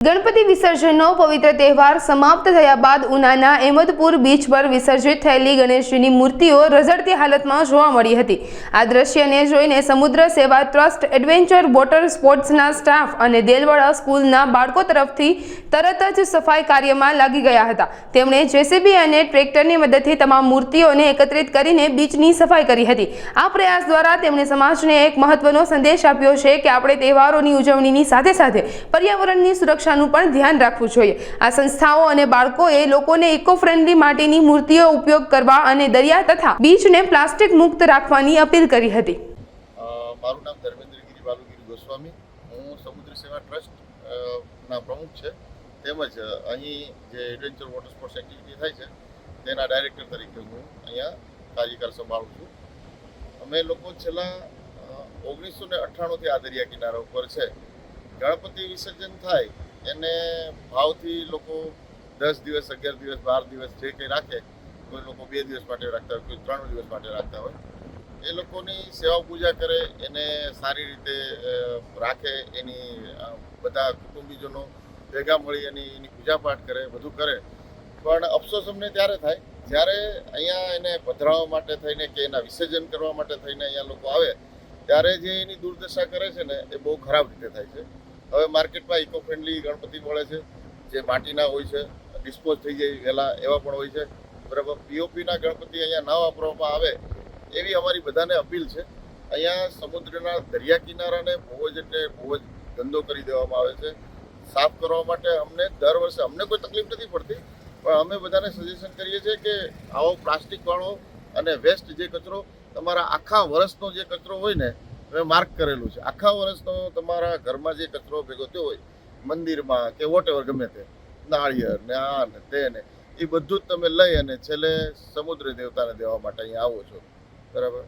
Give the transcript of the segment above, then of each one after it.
ગણપતિ વિસર્જનનો પવિત્ર તહેવાર સમાપ્ત થયા બાદ ઉનાના અહેમદપુર બીચ પર વિસર્જિત થયેલી ગણેશજીની મૂર્તિઓ રઝળતી હાલતમાં જોવા મળી હતી. આ દ્રશ્યને જોઈને Samudra Seva trust adventure water સ્પોર્ટ્સના staff અને દેલવાડા સ્કૂલના બાળકો તરફથી તરત જ સફાઈ કાર્યમાં લાગી ગયા હતા. તેમણે જેસીબી અને ટ્રેક્ટરની મદદથી તમામ મૂર્તિઓને એકત્રિત કરીને બીચની સફાઈ કરી હતી. આ પ્રયાસ દ્વારા તેમણે સમાજને એક મહત્વનો સંદેશ આપ્યો છે કે આપણે તહેવારોની ઉજવણીની સાથે સાથે પર્યાવરણની સુરક્ષાનું પણ ધ્યાન રાખવું જોઈએ. આ સંસ્થાઓ અને બાળકોએ લોકોને ઇકો ફ્રેન્ડલી માટીની મૂર્તિઓ ઉપયોગ કરવા અને દરિયા તથા બીચને પ્લાસ્ટિક મુક્ત રાખવાની અપીલ કરી હતી. મારું નામ ધર્મેન્દ્રગીરી બાલુગીરી ગોસ્વામી. હું સમુદ્ર સેવા ટ્રસ્ટ ના પ્રમુખ છે. તેમજ અહીં જે એડવેન્ચર વોટર સ્પોર્ટ્સ એક્ટિવિટી થાય છે, તેના ડાયરેક્ટર તરીકે હું અહીંયા કાર્યકાળ સંભાળું છું. અમે લોકો છેલ્લા ઓગણીસો ને અઠ્ઠાણુંથી આ દરિયા કિનારા ઉપર છે. ગણપતિ વિસર્જન થાય એને ભાવથી લોકો દસ દિવસ, અગિયાર દિવસ, બાર દિવસ જે કંઈ રાખે, કોઈ લોકો બે દિવસ માટે રાખતા હોય, કોઈ ત્રણ દિવસ માટે રાખતા હોય, એ લોકોની સેવા પૂજા કરે, એને સારી રીતે રાખે, એની બધા કુટુંબીજનો ભેગા મળી એની એની પૂજા પાઠ કરે, બધું કરે. પણ અફસોસ અમને ત્યારે થાય, જ્યારે અહીંયા એને પધરાવવા માટે થઈને કે એના વિસર્જન કરવા માટે થઈને અહીંયા લોકો આવે, ત્યારે જે એની દુર્દશા કરે છે ને, એ બહુ ખરાબ રીતે થાય છે. હવે માર્કેટમાં ઇકો ફ્રેન્ડલી ગણપતિ મળે છે, જે માટીના હોય છે, ડિસ્પોઝ થઈ જાય વહેલા એવા પણ હોય છે. બરાબર? પીઓપીના ગણપતિ અહીંયા ન વાપરવામાં આવે એવી અમારી બધાને અપીલ છે. અહીંયા સમુદ્રના દરિયા કિનારાને બહુ જ એટલે બહુ જ ગંદો કરી દેવામાં આવે છે. સાફ કરવા માટે અમને દર વર્ષે, અમને કોઈ તકલીફ નથી પડતી, પણ અમે બધાને સજેશન કરીએ છીએ કે આવો પ્લાસ્ટિક વાળો અને વેસ્ટ જે કચરો, તમારા આખા વર્ષનો જે કચરો હોય ને માર્ક કરેલું છે. આખા વર્ષનો તમારા ઘરમાં જે કચરો ભેગો થયો હોય, મંદિરમાં કે વોટેવર ગમે તે, નાળિયેર ને આ ને તે ને, એ બધું જ તમે લઈ અને છેલ્લે સમુદ્ર દેવતાને દેવા માટે અહીંયા આવો છો. બરાબર?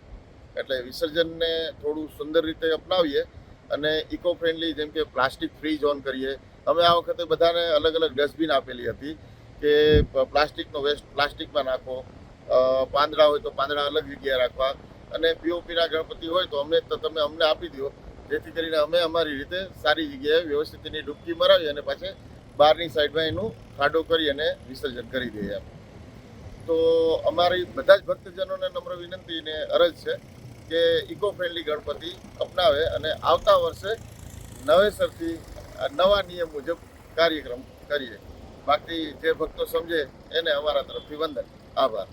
એટલે વિસર્જનને થોડું સુંદર રીતે અપનાવીએ અને ઇકો ફ્રેન્ડલી જેમ કે પ્લાસ્ટિક ફ્રી ઝોન કરીએ. અમે આ વખતે બધાને અલગ અલગ ડસ્ટબિન આપેલી હતી કે પ્લાસ્ટિકનો વેસ્ટ પ્લાસ્ટિકમાં નાખો. પાંદડા હોય તો પાંદડા અલગ જગ્યાએ રાખવા. અને પીઓપીના ગણપતિ હોય તો અમને તો તમે અમને આપી દો. જેથી કરીને અમે અમારી રીતે સારી જગ્યાએ વ્યવસ્થિત એની ડૂબકી મરાવી અને પાછી બહારની સાઈડમાં એનું ખાડો કરી અને વિસર્જન કરી દઈએ તો અમારી બધા જ ભક્તજનોને નમ્ર વિનંતી ને અરજ છે કે ઇકો ફ્રેન્ડલી ગણપતિ અપનાવે અને આવતા વર્ષે નવેસરથી નવા નિયમ મુજબ કાર્યક્રમ કરીએ. બાકી જે ભક્તો સમજે એને અમારા તરફથી વંદન. આભાર.